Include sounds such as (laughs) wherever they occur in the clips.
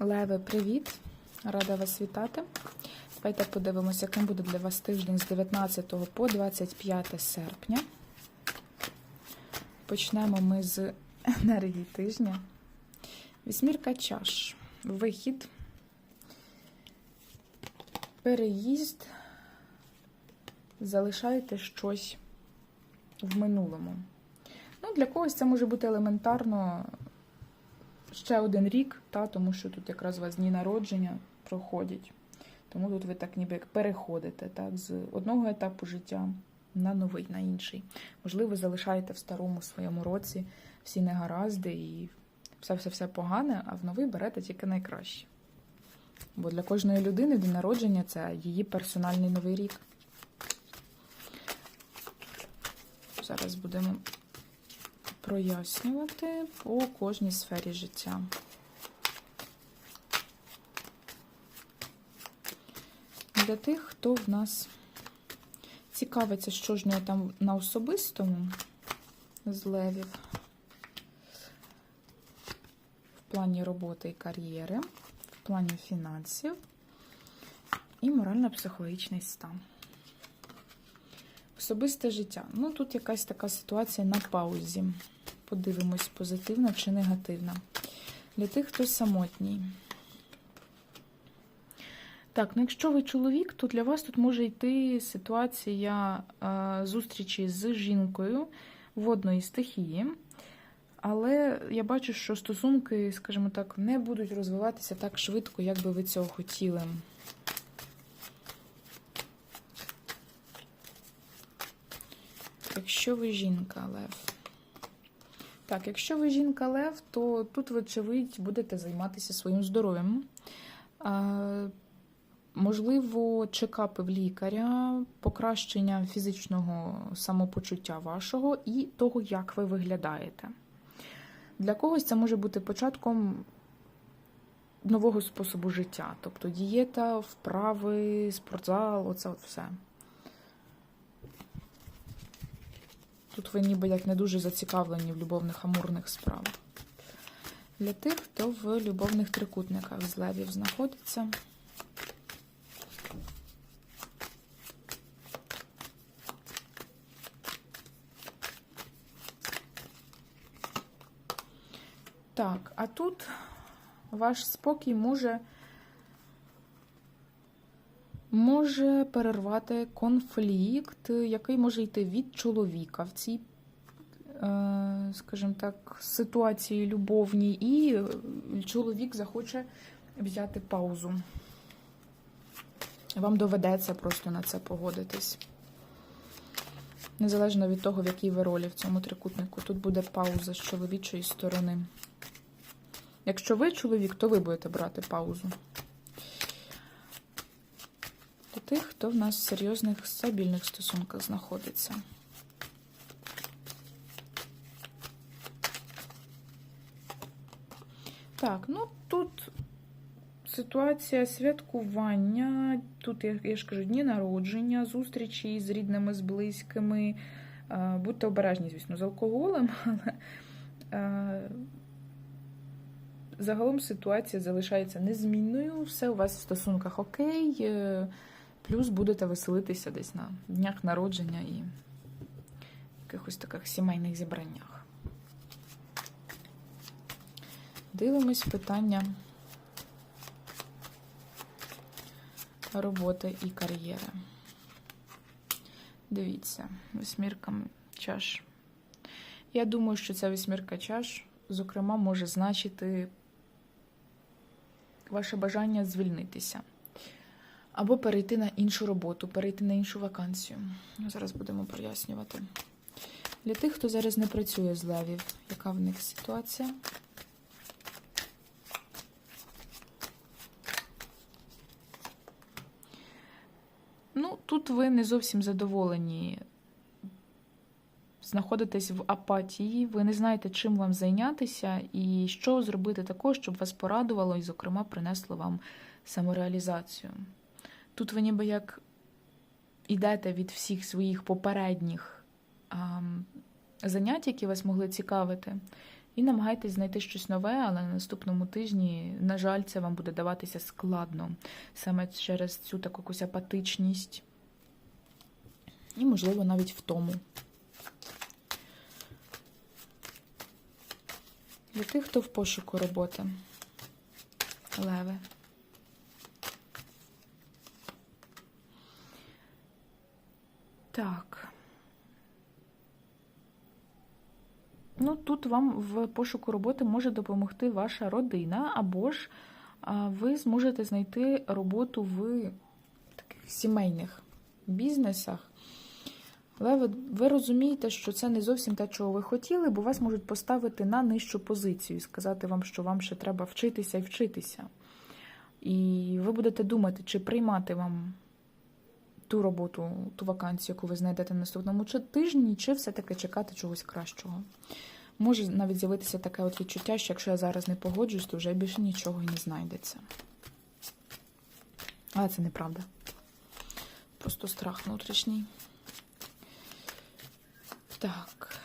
Леви, привіт! Рада вас вітати. Давайте подивимося, яким буде для вас тиждень з 19 по 25 серпня. Почнемо ми з енергії тижня. Вісьмірка чаш. Вихід. Переїзд. Залишаєте щось в минулому. Ну, Для когось це може бути елементарно ще один рік, та, тому що тут якраз у вас дні народження проходять. Тому тут ви так ніби як переходите так, з одного етапу життя на новий, на інший. Можливо, залишаєте в старому своєму році всі негаразди і все-все-все погане, а в новий берете тільки найкраще. Бо для кожної людини день народження це її персональний новий рік. Зараз будемо прояснювати по кожній сфері життя. Для тих, хто в нас цікавиться, що ж нього там на особистому з левів, в плані роботи і кар'єри, в плані фінансів і морально-психологічний стан. Особисте життя. Ну, тут якась така ситуація на паузі. Подивимось, позитивна чи негативна. Для тих, хто самотній. Так, ну якщо ви чоловік, то для вас тут може йти ситуація е, зустрічі з жінкою водної стихії. Але я бачу, що стосунки, скажімо так, не будуть розвиватися так швидко, як би ви цього хотіли. Якщо ви жінка, Лев. Так, якщо ви жінка Лев, то тут, вочевидь, будете займатися своїм здоров'ям. Можливо, чекапи в лікаря, покращення фізичного самопочуття вашого і того, як ви виглядаєте. Для когось це може бути початком нового способу життя, тобто дієта, вправи, спортзал, оце от все. Тут ви ніби як не дуже зацікавлені в любовних амурних справах. Для тих, хто в любовних трикутниках з левів знаходиться. Так, а тут ваш спокій може може перервати конфлікт, який може йти від чоловіка в цій, е, скажімо так, ситуації любовній, і чоловік захоче взяти паузу. Вам доведеться просто на це погодитись. Незалежно від того, в якій ви ролі в цьому трикутнику, тут буде пауза з чоловічої сторони. Якщо ви чоловік, то ви будете брати паузу. Тих, хто в нас в серйозних стабільних стосунках знаходиться. Так, ну тут ситуація святкування, тут, я, ж кажу, дні народження, зустрічі з рідними, з близькими. Е, Будьте обережні, звісно, з алкоголем, (laughs) але е, загалом ситуація залишається незмінною. Все у вас в стосунках окей. Плюс будете веселитися десь на днях народження і якихось таких сімейних зібраннях. Дивимось питання роботи і кар'єри. Дивіться, восьмірка чаш. Я думаю, що ця восьмірка чаш, зокрема, може значити ваше бажання звільнитися. Або перейти на іншу роботу, перейти на іншу вакансію. Зараз будемо прояснювати. Для тих, хто зараз не працює з левів, яка в них ситуація? Ну, тут ви не зовсім задоволені. Знаходитесь в апатії, ви не знаєте, чим вам зайнятися і що зробити також, щоб вас порадувало і, зокрема, принесло вам самореалізацію. Тут ви ніби як ідете від всіх своїх попередніх а, занять, які вас могли цікавити, І намагайтесь знайти щось нове, але на наступному тижні, на жаль, це вам буде даватися складно. Саме через цю таку якусь апатичність. І, можливо, навіть втому. Для тих, хто в пошуку роботи. Леви. Так. Ну, тут вам в пошуку роботи може допомогти ваша родина, або ж ви зможете знайти роботу в таких сімейних бізнесах. Але ви, ви розумієте, що це не зовсім те, чого ви хотіли, бо вас можуть поставити на нижчу позицію і сказати вам, що вам ще треба вчитися і вчитися. І ви будете думати, чи приймати вам ту роботу, ту вакансію, яку ви знайдете на наступному тижні, чи все-таки чекати чогось кращого. Може навіть з'явитися таке от відчуття, що якщо я зараз не погоджуюсь, то вже більше нічого і не знайдеться. Але це неправда. Просто страх внутрішній. Так,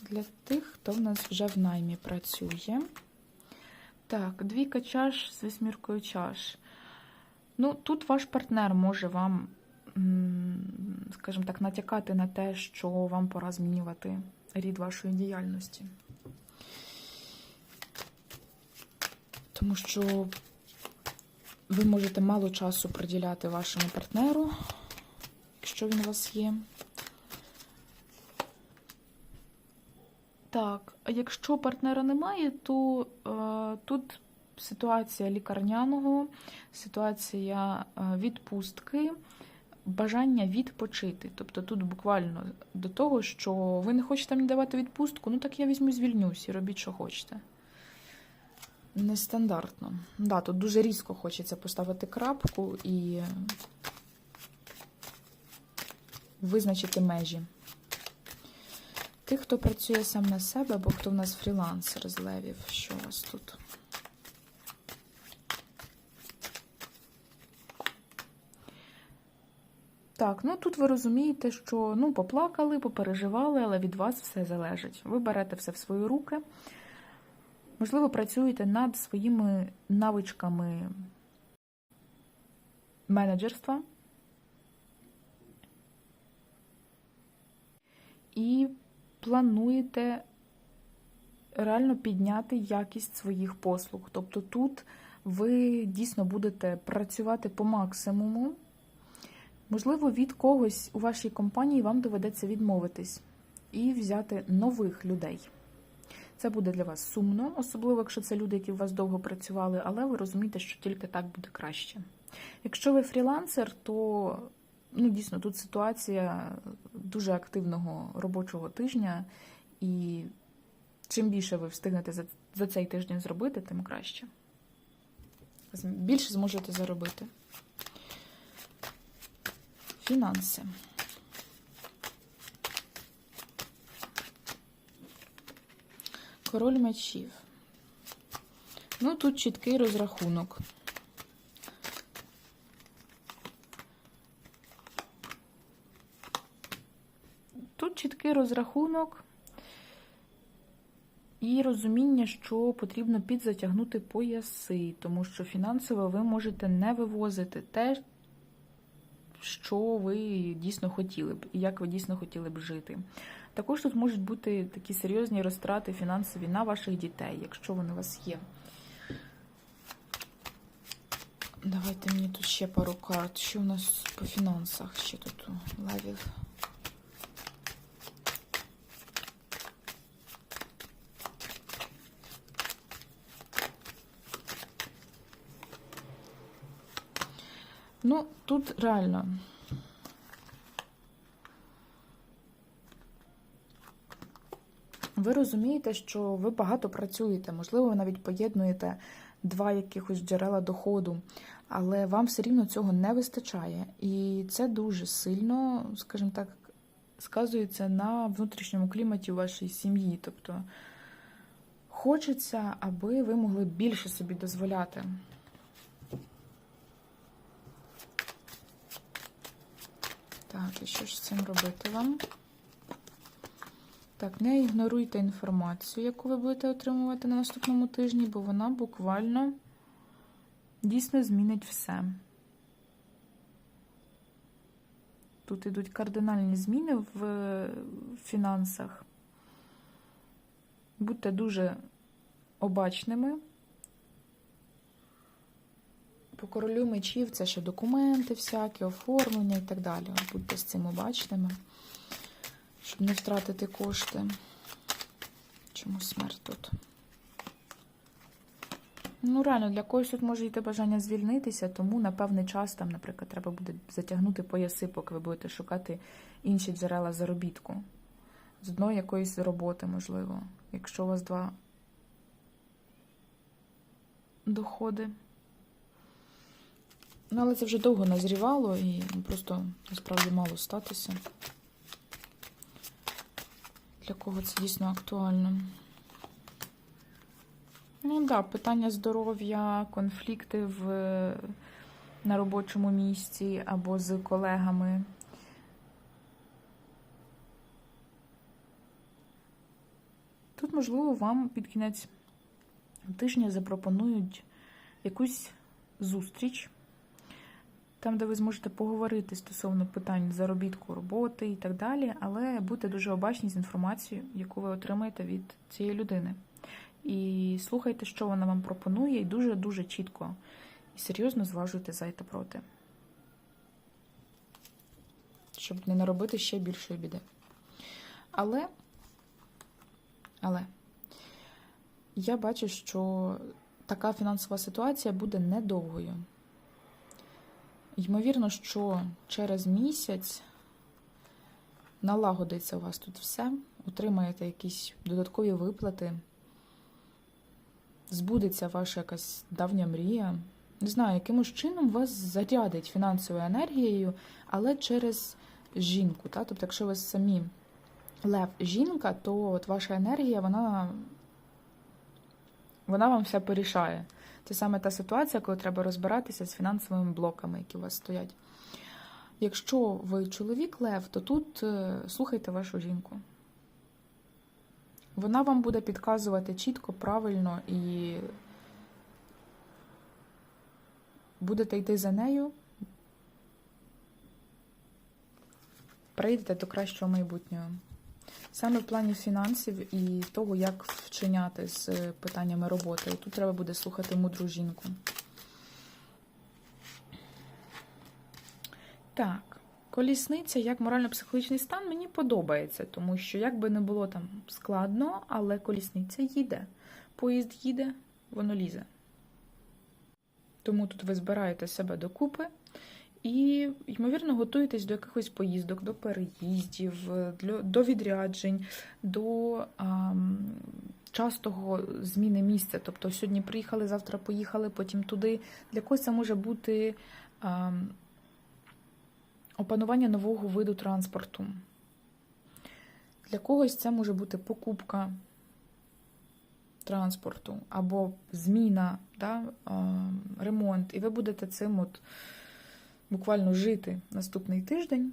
для тих, хто в нас вже в наймі працює. Так, двійка чаш з восьміркою чаш. Ну, тут ваш партнер може вам, скажімо так, натякати на те, що вам пора змінювати рід вашої діяльності. Тому що ви можете мало часу приділяти вашому партнеру, якщо він у вас є. Так, а якщо партнера немає, то е, тут ситуація лікарняного, ситуація е, відпустки, бажання відпочити. Тобто тут буквально до того, що ви не хочете мені давати відпустку, ну так я візьму звільнюсь і робіть, що хочете. Нестандартно. Да, тут дуже різко хочеться поставити крапку і визначити межі. Тих, хто працює сам на себе, або хто в нас фрілансер з левів. Що у вас тут? Так, ну тут ви розумієте, що ну, поплакали, попереживали, але від вас все залежить. Ви берете все в свої руки. Можливо, працюєте над своїми навичками менеджерства. І плануєте реально підняти якість своїх послуг. Тобто тут ви дійсно будете працювати по максимуму. Можливо, від когось у вашій компанії вам доведеться відмовитись і взяти нових людей. Це буде для вас сумно, особливо, якщо це люди, які у вас довго працювали, але ви розумієте, що тільки так буде краще. Якщо ви фрілансер, то ну, дійсно тут ситуація дуже активного робочого тижня, і чим більше ви встигнете за, за цей тиждень зробити, тим краще. Більше зможете заробити. Фінанси. Король мечів. Ну, тут чіткий розрахунок. Тут чіткий розрахунок і розуміння, що потрібно підзатягнути пояси, тому що фінансово ви можете не вивозити те, що ви дійсно хотіли б, і як ви дійсно хотіли б жити. Також тут можуть бути такі серйозні розтрати фінансові на ваших дітей, якщо вони у вас є. Давайте мені тут ще пару карт. Що у нас по фінансах ще тут у Ну, тут реально. Ви розумієте, що ви багато працюєте, можливо, ви навіть поєднуєте два якихось джерела доходу, але вам все рівно цього не вистачає. І це дуже сильно, скажімо так, сказується на внутрішньому кліматі вашої сім'ї. Тобто хочеться, аби ви могли більше собі дозволяти. Так, і що ж з цим робити вам? Так, не ігноруйте інформацію, яку ви будете отримувати на наступному тижні, бо вона буквально дійсно змінить все. Тут ідуть кардинальні зміни в фінансах. Будьте дуже обачними. По королю мечів це ще документи всякі, оформлення і так далі. Будьте з цим обачними, щоб не втратити кошти. Чому смерть тут? Ну, реально, для когось тут може йти бажання звільнитися, тому на певний час там, наприклад, треба буде затягнути пояси, поки ви будете шукати інші джерела заробітку. З одної якоїсь роботи, можливо, якщо у вас два доходи. Ну, але це вже довго назрівало і просто насправді мало статися. Для кого це дійсно актуально? Ну так, да, питання здоров'я, конфлікти в, на робочому місці або з колегами. Тут, можливо, вам під кінець тижня запропонують якусь зустріч, там, де ви зможете поговорити стосовно питань заробітку роботи і так далі, але будьте дуже обачні з інформацією, яку ви отримаєте від цієї людини. І слухайте, що вона вам пропонує, і дуже-дуже чітко і серйозно зважуйте за та проти. Щоб не наробити ще більшої біди. Але, але я бачу, що така фінансова ситуація буде недовгою. Ймовірно, що через місяць налагодиться у вас тут все, отримаєте якісь додаткові виплати, збудеться ваша якась давня мрія. Не знаю, якимось чином вас зарядить фінансовою енергією, але через жінку. Та? Тобто, якщо ви самі лев жінка, то от ваша енергія, вона, вона вам все порішає. Це саме та ситуація, коли треба розбиратися з фінансовими блоками, які у вас стоять. Якщо ви чоловік лев, то тут е, слухайте вашу жінку. Вона вам буде підказувати чітко, правильно і будете йти за нею, прийдете до кращого майбутнього. Саме в плані фінансів і того, як вчиняти з питаннями роботи. І тут треба буде слухати мудру жінку. Так, колісниця як морально-психологічний стан мені подобається, тому що як би не було там складно, але колісниця їде. Поїзд їде, воно лізе. Тому тут ви збираєте себе докупи. І, ймовірно, готуєтесь до якихось поїздок, до переїздів, до відряджень, до а, частого зміни місця. Тобто сьогодні приїхали, завтра поїхали, потім туди. Для когось це може бути а, опанування нового виду транспорту. Для когось це може бути покупка транспорту або зміна, да, ремонт. І ви будете цим от буквально жити наступний тиждень.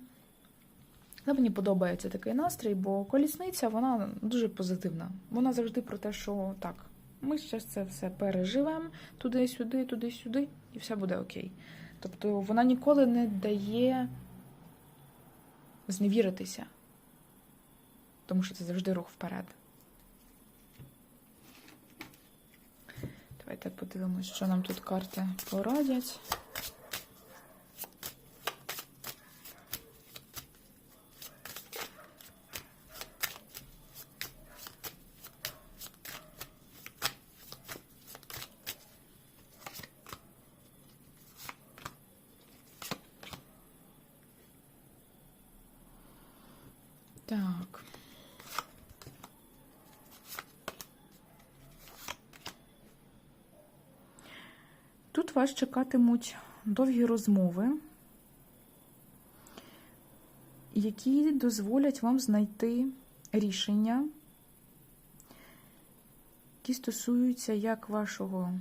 Але мені подобається такий настрій, бо колісниця вона дуже позитивна. Вона завжди про те, що так, ми зараз це все переживемо туди-сюди, туди-сюди, і все буде окей. Тобто вона ніколи не дає зневіритися, тому що це завжди рух вперед. Давайте подивимось, що нам тут карти порадять. Так. Тут вас чекатимуть довгі розмови, які дозволять вам знайти рішення, які стосуються як вашого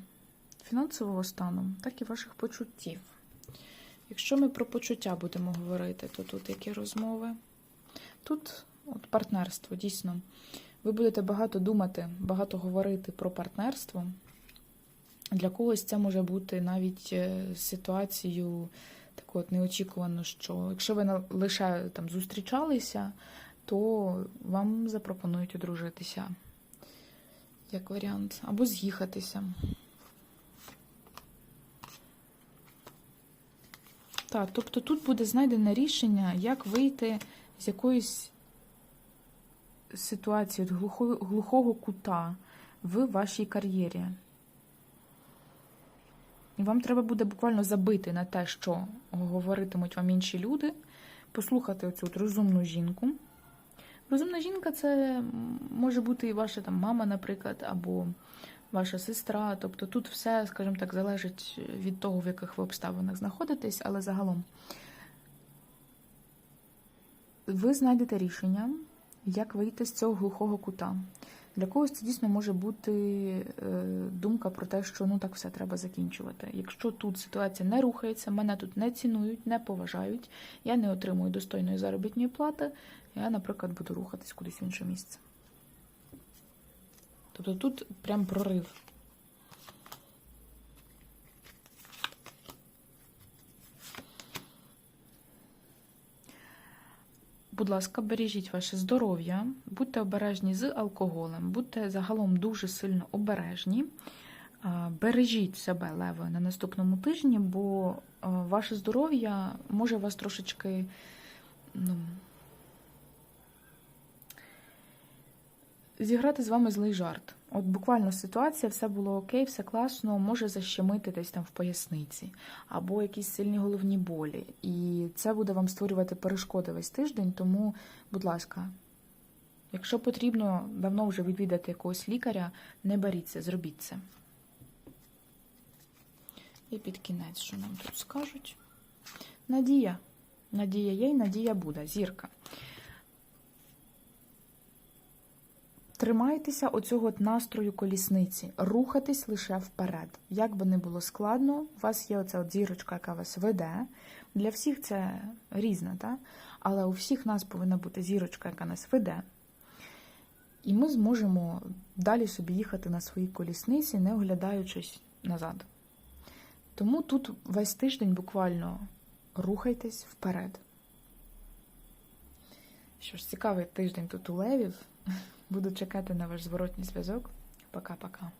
фінансового стану, так і ваших почуттів. Якщо ми про почуття будемо говорити, то тут які розмови? Тут От партнерство, дійсно. Ви будете багато думати, багато говорити про партнерство. Для когось це може бути навіть е, ситуацією таку от неочікувано, що якщо ви лише там зустрічалися, то вам запропонують одружитися. Як варіант. Або з'їхатися. Так, тобто тут буде знайдене рішення, як вийти з якоїсь ситуації, глухого, глухого кута в вашій кар'єрі. І вам треба буде буквально забити на те, що говоритимуть вам інші люди, послухати оцю розумну жінку. Розумна жінка це може бути і ваша там мама, наприклад, або ваша сестра. Тобто тут все, скажімо так, залежить від того, в яких ви обставинах знаходитесь, але загалом ви знайдете рішення, як вийти з цього глухого кута. Для когось це дійсно може бути е, думка про те, що ну так все треба закінчувати. Якщо тут ситуація не рухається, мене тут не цінують, не поважають, я не отримую достойної заробітної плати, я, наприклад, буду рухатись кудись в інше місце. Тобто тут прям прорив. Будь ласка, бережіть ваше здоров'я, будьте обережні з алкоголем, будьте загалом дуже сильно обережні. Бережіть себе, леви, на наступному тижні, бо ваше здоров'я може вас трошечки ну, зіграти з вами злий жарт. От буквально ситуація, все було окей, все класно, може защемити десь там в поясниці, або якісь сильні головні болі. І це буде вам створювати перешкоди весь тиждень, тому, будь ласка, якщо потрібно давно вже відвідати якогось лікаря, не беріться, зробіть це. І під кінець, що нам тут скажуть? Надія. Надія є і надія буде. Зірка. Тримайтеся оцього настрою колісниці, рухатись лише вперед. Як би не було складно, у вас є оця от зірочка, яка вас веде. Для всіх це різна, та? але у всіх нас повинна бути зірочка, яка нас веде. І ми зможемо далі собі їхати на своїй колісниці, не оглядаючись назад. Тому тут весь тиждень буквально рухайтесь вперед. Що ж, цікавий тиждень тут у левів. Буду чекати на ваш зворотній зв'язок. Пока-пока.